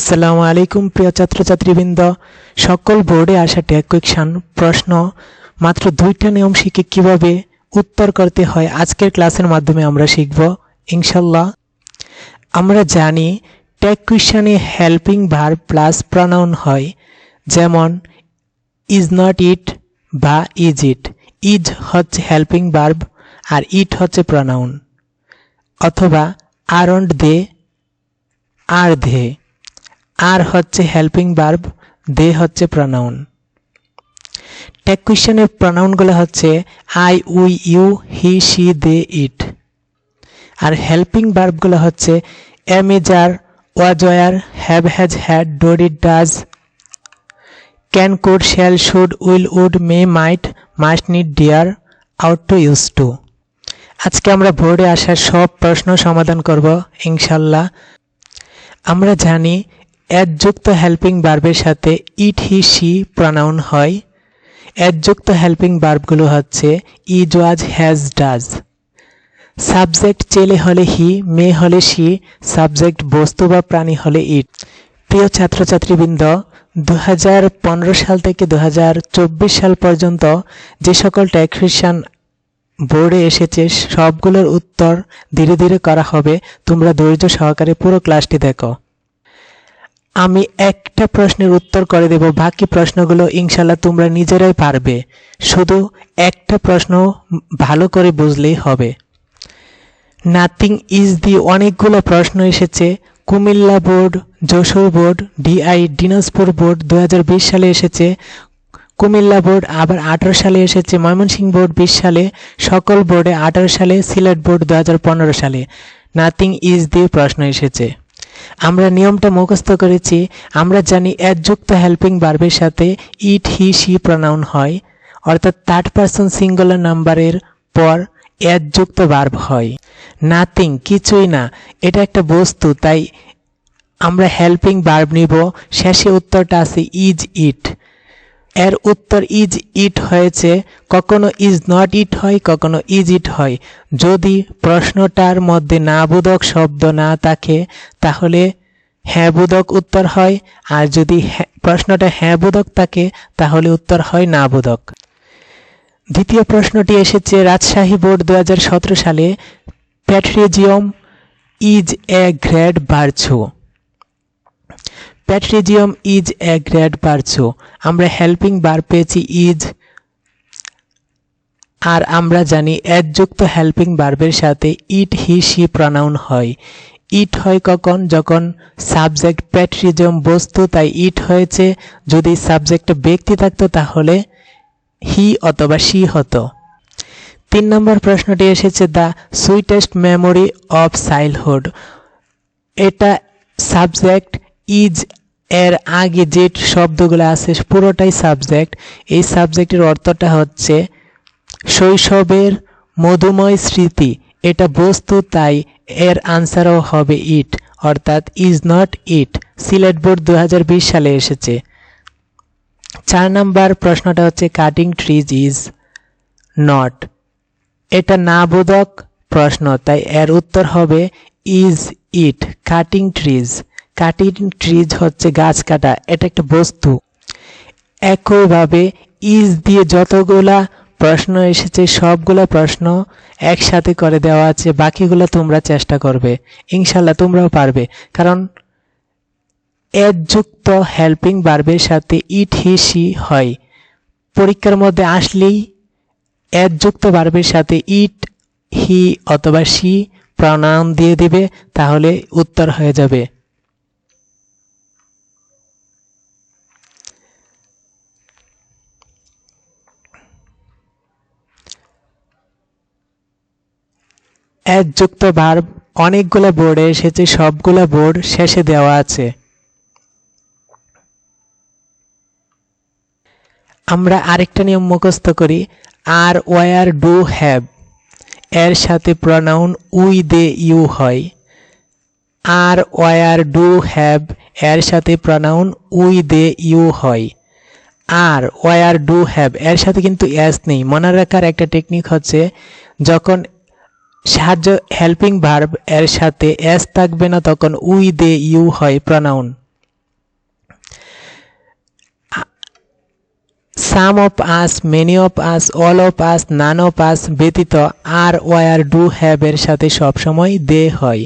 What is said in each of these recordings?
আসসালামু আলাইকুম, প্রিয় ছাত্রছাত্রীবৃন্দ। সকল বোর্ডে আসা ট্যাগ কোয়েকশন প্রশ্ন, মাত্র দুইটা নিয়ম শিখে কীভাবে উত্তর করতে হয় আজকের ক্লাসের মাধ্যমে আমরা শিখব ইনশাল্লাহ আমরা জানি ট্যাগ কোয়েকশনে হেল্পিং ভার প্লাস প্রনাউন হয়, যেমন ইজ নট ইট বা ইজ ইট ইজ হচ্ছে হেল্পিং ভার্ব আর ইট হচ্ছে প্রনাউন অথবা আরন্ট দে আর ধে আর হচ্ছে হেল্পিং ভার্ব দে হচ্ছে প্রনাউন ট্যাগ কোয়েশ্চেনের প্রনাউনগুলো হচ্ছে I we you he she they it R helping ভার্বগুলো হচ্ছে এম এ jar was were have has had do did does can could shall should will would may might must need dare ought to use to আজকে আমরা বোর্ডে আসার সব প্রশ্ন সমাধান করব, ইনশাল্লাহ। আমরা জানি যুক্ত হেল্পিং বার্বের সাথে ইট হি সি প্রনাউন হয়। যুক্ত হেল্পিং বার্বগুলো হচ্ছে is was has does subject চেলে হলে হি মেয়ে হলে সি সাবজেক্ট বস্তু বা প্রাণী হলে ইট প্রিয় ছাত্রছাত্রীবৃন্দ দু হাজার পনেরো সাল থেকে দু হাজার চব্বিশ সাল পর্যন্ত যে সকল ট্যাক্সেশন বোর্ডে এসেছে, সবগুলোর উত্তর ধীরে ধীরে করা হবে। তোমরা ধৈর্য সহকারে পুরো ক্লাসটি দেখো। আমি একটা প্রশ্নের উত্তর করে দেব, বাকি প্রশ্নগুলো ইনশাল্লাহ তোমরা নিজেরাই পারবে। শুধু একটা প্রশ্ন ভালো করে বুঝলেই হবে। নাথিং ইজ দি অনেকগুলো প্রশ্ন এসেছে। কুমিল্লা বোর্ড, যশোর বোর্ড ডিআই দিনাজপুর বোর্ড দু হাজার বিশ সালে এসেছে। কুমিল্লা বোর্ড আবার আঠারো সালে এসেছে। ময়মনসিংহ বোর্ড বিশ সালে। সকল বোর্ডে আঠারো সালে। সিলেট বোর্ড দু হাজার পনেরো সালে। নাথিং ইজ দিয়ে প্রশ্ন এসেছে। আমরা নিয়মটা মুখস্থ করেছি, আমরা জানি যুক্ত হেল্পিং বার্বের সাথে ইট হি সি প্রনাউন হয়, অর্থাৎ থার্ড পার্সন সিঙ্গুলার নাম্বারের পর যুক্ত বার্ব হয়। নাথিং কিছুই না, এটা একটা বস্তু, তাই আমরা হেল্পিং বার্ব নিব, শেষে উত্তরটা আছে ইজ ইট এর উত্তর ইজ ইট হয়েছে, কখনো ইজ নট ইট হয়, কখনো ইজ ইট হয়। যদি প্রশ্নটার মধ্যে না বোধক শব্দ না থাকে, তাহলে হ্যাঁ বোধক উত্তর হয়, আর যদি প্রশ্নটা হ্যাঁ বোধক থাকে, তাহলে উত্তর হয় না বোধক দ্বিতীয় প্রশ্নটি এসেছে রাজশাহী বোর্ড দু হাজার সতেরো সালে, প্যাট্রিজিয়ম is a grade বার্চু প্যাট্রিজিয়াম is a grade বার্চু আমরা হেল্পিং বার পেয়েছি ইজ, আর আমরা জানি যুক্ত হেল্পিং বার্বের সাথে ইট হি সি প্রনাউন হয়। ইট হয় কখন? যখন সাবজেক্ট প্যাট্রিজম বস্তু, তাই ইট হয়েছে। যদি সাবজেক্ট ব্যক্তি থাকতো, তাহলে হি অথবা সি হতো। তিন নম্বর প্রশ্নটি এসেছে, the sweetest memory of childhood. এটা সাবজেক্ট ইজ এর আগে যে শব্দগুলো আছে, পুরোটাই সাবজেক্ট এই সাবজেক্টের অর্থটা হচ্ছে শৈশবের মধুময় স্মৃতি। এটা বস্তু, তাই এর আনসারও হবে ইট অর্থাৎ is not it Sylhet board দু হাজার বিশ সালে এসেছে। চার নাম্বার প্রশ্নটা হচ্ছে কাটিং ট্রিজ ইজ নট এটা না প্রশ্ন, তাই এর উত্তর হবে is it cutting trees cutting trees হচ্ছে গাছ কাটা, এটা একটা বস্তু। একইভাবে ইজ দিয়ে যতগুলা প্রশ্ন এসেছে, সবগুলো প্রশ্ন একসাথে করে দেওয়া আছে, বাকিগুলো তোমরা চেষ্টা করবে। ইনশাল্লাহ তোমরাও পারবে। কারণ যুক্ত হেল্পিং বার্বের সাথে ইট হি সি হয়। পরীক্ষার মধ্যে আসলেই যুক্ত বার্বের সাথে ইট হি অথবা সি প্রণাম দিয়ে দিবে, তাহলে উত্তর হয়ে যাবে। যুক্ত ভার্ব অনেকগুলো বোর্ডে এসেছে সবগুলো বোর্ড শেষে দেওয়া আছে। আমরা আরেকটা নিয়ম মুখস্থ করি, আর ওয়ার ডু হ্যাভ। এর সাথে প্রনাউন উই দে ইউ হয়। Are were do have. এর সাথে প্রনাউন উই দে ইউ হয়। Are were do have. এর সাথে কিন্তু এস নেই। মনে রাখার একটা টেকনিক হচ্ছে, যখন সাহায্য হেল্পিং ভার্ব এর সাথে এস থাকবে না, তখন উই, দে, ইউ হয় pronoun some of us many of us all of us none of us ব্যতীত আর ওয়ার ডু হ্যাভ এর সাথে সবসময় দে হয়।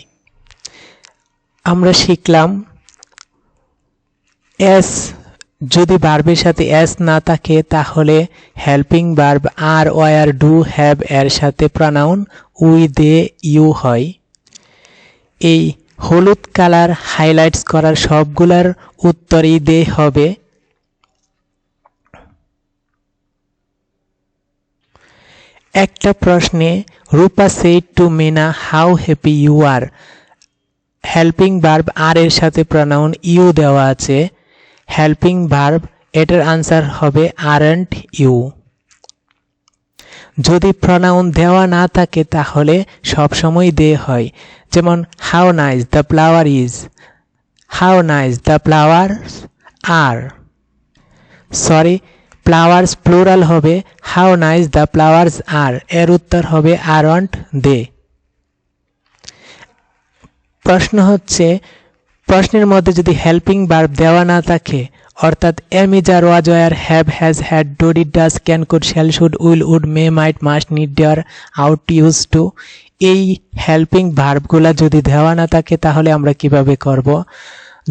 আমরা শিখলাম এস যদি বার্বের সাথে এস না থাকে, তাহলে helping verb are were do have এর সাথে প্রনাউন উই দে ইউ হয়। এই হলুদ কালার হাইলাইটস করার সবগুলার উত্তরই দে হবে। একটা প্রশ্নে, Rupa said to Mina how happy you are helping verb are এর সাথে প্রনাউন ইউ দেওয়া আছে। হেল্পিং ভার্ব এটার আনসার হবে আরেন্ট ইউ যদি প্রনাউন দেওয়া না থাকে তাহলে সবসময় দে হয়। যেমন how nice the flower is how nice the flowers are sorry flowers plural হবে how nice the flowers are এর উত্তর হবে আরন্ট দে প্রশ্ন হচ্ছে প্রশ্নের মধ্যে যদি হেল্পিং বার্ব দেওয়া না থাকে, অর্থাৎ am is are was were have has had do it does can could shall should will would may might must need dare ought used to এই হেল্পিং ভার্বগুলা যদি দেওয়া না থাকে, তাহলে আমরা কীভাবে করব?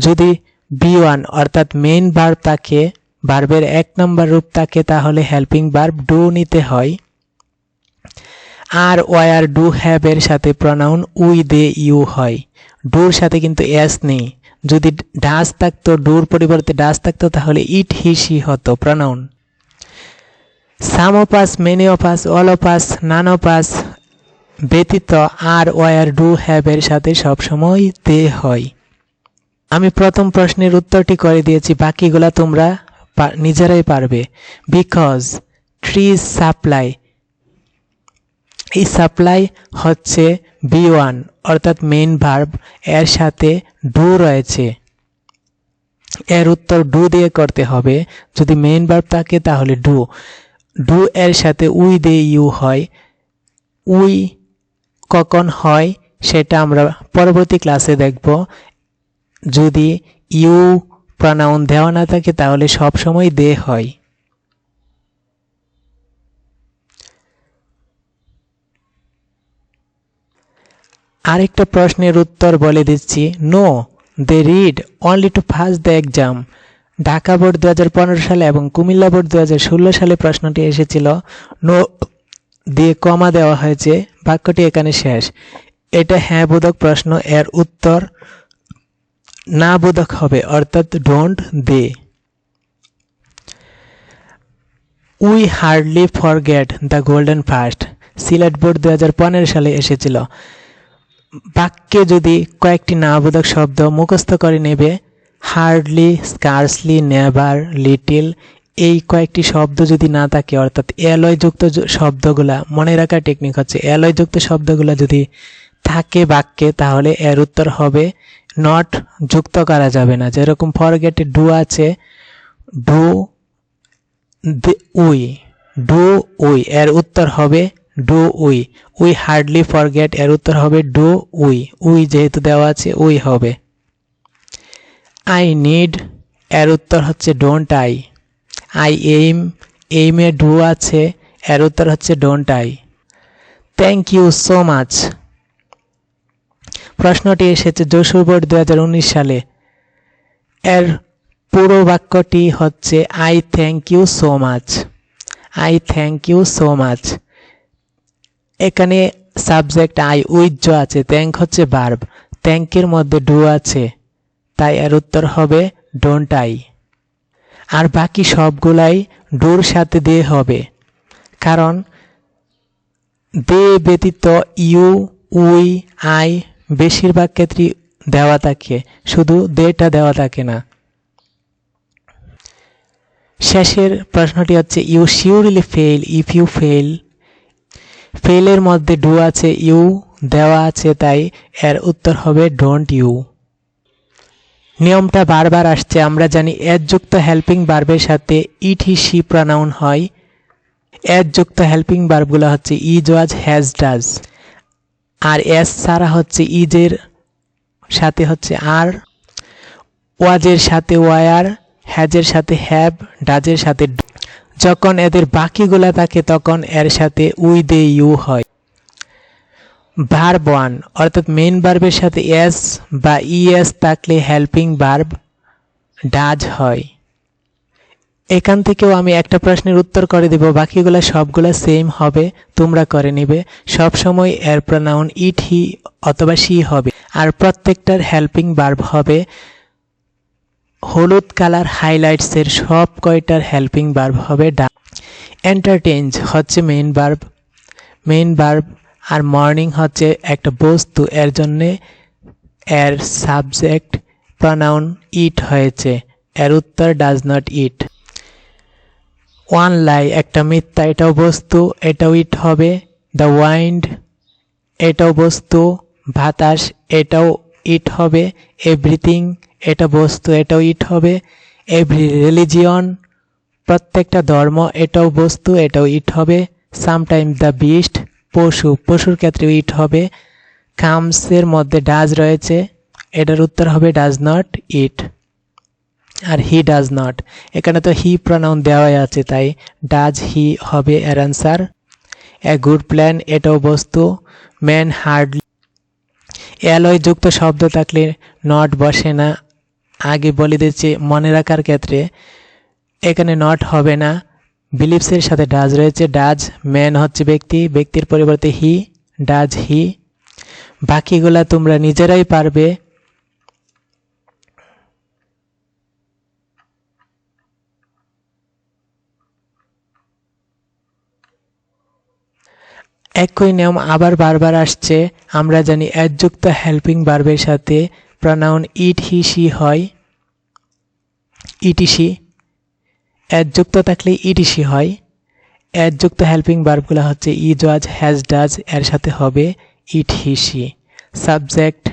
যদি বি ওয়ান অর্থাৎ মেইন ভার্ব থাকে ভার্বের এক নম্বর রূপ থাকে, তাহলে হেল্পিং ভার্ব ডু নিতে হয়। আর ওয়ার ডু হ্যাভ এর সাথে প্রনাউন উই দে ইউ হয়। ডুর সাথে কিন্তু এস নেই। যদি ডাস থাকতো, ডুর পরিবর্তে ডাস থাকতো, তাহলে ইট হি সি হতো pronoun some of us many of us all of us none of ব্যতীত আর ওয়ার ডু, হ্যাভ এর সাথে সবসময় দে হয়। আমি প্রথম প্রশ্নের উত্তরটি করে দিয়েছি, বাকিগুলা তোমরা নিজেরাই পারবে। বিকজ ট্রিজ সাপ্লাই এই সাপ্লাই হচ্ছে বি ওয়ান অর্থাৎ মেইন ভার্ব এর সাথে ডু রয়েছে। এর উত্তর ডু দিয়ে করতে হবে। যদি মেইন ভার্ব থাকে তাহলে ডু ডু এর সাথে উই দিয়ে ইউ হয়। উই কখন হয় সেটা আমরা পরবর্তী ক্লাসে দেখব। যদি ইউ প্রনাউন দেওয়া না থাকে তাহলে সব সময় দে হয়। আরেকটা প্রশ্নের উত্তর বলে দিচ্ছি। No they read only to first the exam Dhaka board দু হাজার পনেরো সালে এবং কুমিল্লা বোর্ড দু হাজার ষোলো সালে প্রশ্নটি এসেছিল। নো দিয়ে কমা দেওয়া হয়েছে। বাক্যটি এখানে শেষ। এটা হ্যাঁ বোধক প্রশ্ন, এর উত্তর না বোধক হবে, অর্থাৎ don't they we hardly forget the golden first Sylhet board দুই হাজার পনেরো সালে এসেছিল। বাক্যে যদি কয়েকটি নাবোধক শব্দ মুখস্থ করে নেবে হার্ডলি স্কার্সলি নেভার লিটিল এই কয়েকটি শব্দ যদি না থাকে, অর্থাৎ এলয়যুক্ত য- শব্দগুলা, মনে রাখার টেকনিক হচ্ছে এলয়যুক্ত শব্দগুলা যদি থাকে বাক্যে, তাহলে এর উত্তর হবে নট যুক্ত করা যাবে না। যেরকম ফরগেটে ডু আছে ডু উই ডু উই, এর উত্তর হবে do we. We hardly forget এর উত্তর হবে ডু উই। উই যেহেতু দেওয়া আছে, উই হবে। আই নিড এর উত্তর হচ্ছে ডোন্ট আই। আই এইম, এইমে ডু আছে, এর উত্তর হচ্ছে don't I. Thank you so much. প্রশ্নটি এসেছে যশোর বোর্ড দু হাজার উনিশ সালে। এর পুরো বাক্যটি হচ্ছে, I thank you so much. I thank you so much. এখানে সাবজেক্ট আই উইজ্জ আছে থ্যাংক হচ্ছে বার্ব থ্যাংকের মধ্যে ডু আছে, তাই এর উত্তর হবে ডোন্ট আই আর বাকি সবগুলাই ডুর সাথে দে হবে, কারণ দে ব্যতীত ইউ, উই, আই বেশিরভাগ ক্ষেত্রেই দেওয়া থাকে, শুধু দেটা দেওয়া থাকে না। শেষের প্রশ্নটি হচ্ছে you surely fail if you fail ফেলের মধ্যে ডু আছে ইউ, দেওয়া আছে তাই এর উত্তর হবে ডোন্ট ইউ। নিয়মটা বারবার আসছে, আমরা জানি যুক্ত হেল্পিং বার্বের সাথে ইট হি সি প্রনাউন হয়। যুক্ত হেল্পিং বার্বগুলো হচ্ছে ইজ ওয়াজ হ্যাজ ডাজ আর এস ছাড়া হচ্ছে ইজের সাথে হচ্ছে আর ওয়াজের সাথে ওয়ার হ্যাজের সাথে হ্যাভ ডাজের সাথে। যখন এদের বাকিগুলা থাকে, তখন এর সাথে উই, দে, ইউ হয়। ভার্ব ওয়ান, অর্থাৎ মেন ভার্বের সাথে এস বা ইএস থাকলে হেল্পিং ভার্ব ডাজ হয়। এখান থেকেও আমি একটা প্রশ্নের উত্তর করে দেব, বাকিগুলো সবগুলো সেম হবে, তোমরা করে নিবে। সব সময় এর প্রনাউন ইট হি অথবা সি হবে। আর প্রত্যেকটার হেল্পিং বার্ব হবে হলুদ কালার হাইলাইটসের সব কয়টার হেল্পিং ভার্ব হবে ডা এন্টারটেইনজ হচ্ছে মেইন ভার্ব মেইন ভার্ব আর মর্নিং হচ্ছে একটা বস্তু, এর জন্যে এর সাবজেক্ট প্রনাউন ইট হয়েছে। এর উত্তর does not it one lie একটা মিথ্যা, এটাও বস্তু, এটাও ইট হবে। দ্য ওয়াইন্ড এটাও বস্তু। বাতাস, এটাও ইট হবে। এভরিথিং এটা বস্তু, এটাও ইট হবে। এভরি রিলিজিয়ন প্রত্যেকটা ধর্ম, এটাও বস্তু, এটাও ইট হবে। সামটাইম দ্য বিস্ট পশু, পশুর ক্ষেত্রেও ইট হবে। কামসের মধ্যে ডাজ রয়েছে। এটার উত্তর হবে ডাজ নট ইট আর হি ডাজ নট এখানে তো হি প্রনাউন দেওয়াই আছে, তাই ডাজ হি হবে এর অ্যান্সার এ গুড প্ল্যান এটাও বস্তু। ম্যান হার্ডলি অ্যালয় যুক্ত শব্দ থাকলে নট বসে না। আগে বলে দিচ্ছি, মনে রাখার ক্ষেত্রে এখানে নট হবে না। বিলিপসের সাথে ডাজ রয়েছে। ডাজ ম্যান হচ্ছে ব্যক্তি, ব্যক্তির পরিবর্তে হি ডাজ হি বাকিগুলা তোমরা নিজেরাই পারবে। একই নিয়ম আবার বারবার আসছে। আমরা জানি যুক্ত হেল্পিং বার্বের সাথে প্রনাউন ইট হি সি হয়। ইটিসি যুক্ত থাকলে ইটিসি হয়। যুক্ত হেল্পিং বার্বগুলো হচ্ছে ইজ ওয়াজ হ্যাজ ডাজ এর সাথে হবে it he she subject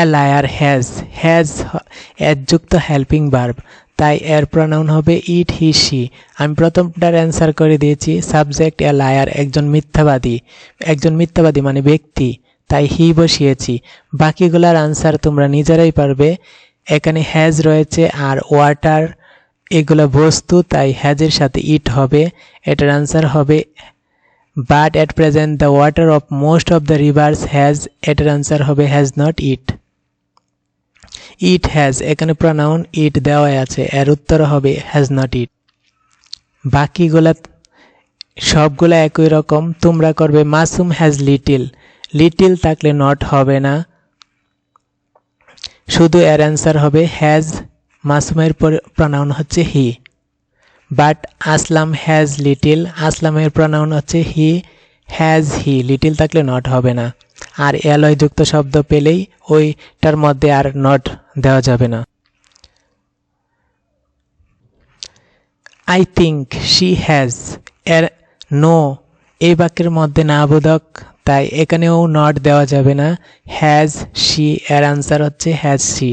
a liar has has যুক্ত হেল্পিং বার্ব তাই এর প্রনাউন হবে ইট হি সি আমি প্রথমটার অ্যান্সার করে দিয়েছি সাবজেক্ট এ লায়ার একজন মিথ্যাবাদী। একজন মিথ্যাবাদী মানে ব্যক্তি, তাই হি বসিয়েছি। বাকিগুলার আনসার তোমরা নিজেরাই পারবে। এখানে হ্যাজ রয়েছে আর ওয়াটার এগুলো বস্তু, তাই হ্যাজের সাথে ইট হবে। এটার আনসার হবে but at present the water of most of the rivers has এটার আনসার হবে has not it it has, এখানে প্রনাউন ইট দেওয়াই আছে, এর উত্তর হবে হ্যাজ নট ইট বাকিগুলা, সবগুলা একই রকম, তোমরা করবে মাসুম হ্যাজ লিটিল লিটিল থাকলে নট হবে না। শুধু এর অ্যান্সার হবে হ্যাজ মাসুমের প্রনাউন হচ্ছে he but Aslam has little আসলামের প্রনাউন হচ্ছে হি হ্যাজ হি লিটিল থাকলে নট হবে না। আর এলয় যুক্ত শব্দ পেলেই ওইটার মধ্যে আর নট দেওয়া যাবে না। আই থিঙ্ক শি হ্যাজ এর নো এই বাক্যের মধ্যে না বোধক, তাই এখানেও নট দেওয়া যাবে না। হ্যাজ শি এর আনসার হচ্ছে হ্যাজ শি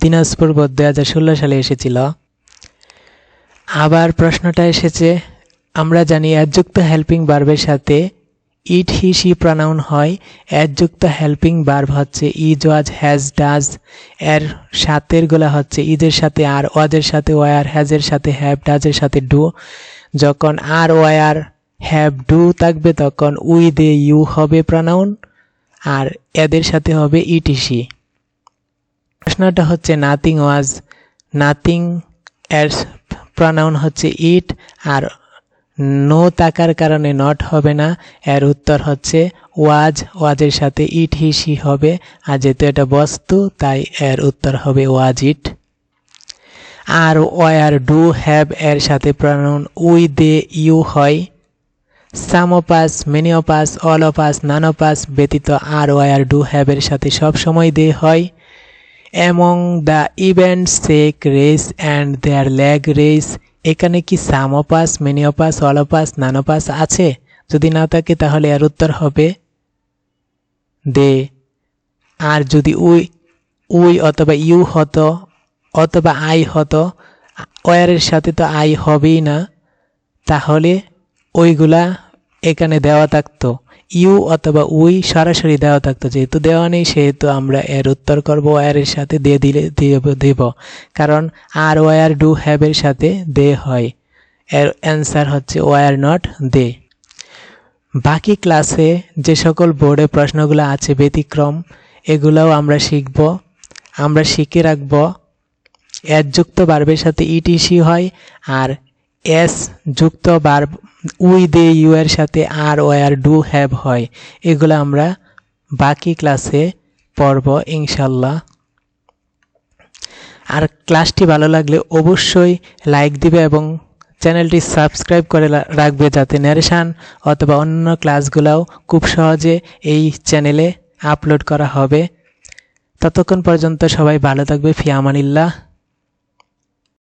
দিনাজপুর বোধ দু হাজার ষোলো সালে এসেছিল। আবার প্রশ্নটা এসেছে, আমরা জানি যুক্ত হেল্পিং বার্বের সাথে ইট হি সি প্রনাউন হয়। যুক্ত হেল্পিং বার্ব হচ্ছে ইজ ওয়াজ হ্যাজ ডাজ। এর সাথের গোলা হচ্ছে ইজের সাথে আর ওয়াজের সাথে ওয়ার, হ্যাজের সাথে হ্যাভ ডাজের সাথে ডু। যখন আর ওয়ার, হ্যাভ ডু থাকবে, তখন উই, দে, ইউ হবে প্রনাউন, আর এদের সাথে হবে ইটিসি প্রশ্নটা হচ্ছে, নাথিং ওয়াজ, নাথিং এর প্রনাউন হচ্ছে ইট, আর নো তাকার কারণে নট হবে না। এর উত্তর হচ্ছে, ওয়াজ, ওয়াজের সাথে ইট হিসি হবে। আর যেহেতু এটা বস্তু, তাই এর উত্তর হবে was it. Are were do have এর সাথে প্রনাউন উই, দে, ইউ হয়। Some of us many of us all of us none of us ব্যতীত আর ওয়ার ডু হ্যাভ এর সাথে সব সময় দে হয়। Among the event sack race and there leg race এখানে কি সামোপাস, মেনিওপাস, অলপাস, নানোপাস আছে? যদি না থাকে তাহলে এর উত্তর হবে দে। আর যদি উই উই অথবা ইউ হতো, অথবা আই হতো, ওয়ারের সাথে তো আই হবেই না, তাহলে ওইগুলা এখানে দেওয়া থাকতো। ইউ অথবা উই সরাসরি দেওয়া থাকতো। যেহেতু দেওয়া নেই, সেহেতু আমরা এর উত্তর করব, এর সাথে দিয়ে দিলে দেব। কারণ আর ওয়ার ডু, হ্যাভ এর সাথে দে হয়। এর অ্যান্সার হচ্ছে ওয়ার নট দে। বাকি ক্লাসে যে সকল বোর্ডে প্রশ্নগুলো আছে, ব্যতিক্রম, এগুলাও আমরা শিখব। আমরা শিখে রাখব। এর যুক্ত বার্বের সাথে ইটিসি হয়, আর এস যুক্ত বার্ব উই দে ইউ এর সাথে আর ওয়ার ডু হ্যাভ হয়। এগুলো আমরা বাকি ক্লাসে পড়ব ইনশাল্লাহ আর ক্লাসটি ভালো লাগলে অবশ্যই লাইক দিবে এবং চ্যানেলটি সাবস্ক্রাইব করে রাখবে যাতে ন্যারেশান অথবা অন্য ক্লাসগুলোও খুব সহজে এই চ্যানেলে আপলোড করা হবে। ততক্ষণ পর্যন্ত সবাই ভালো থাকবে ফিয়ামানিল্লাহ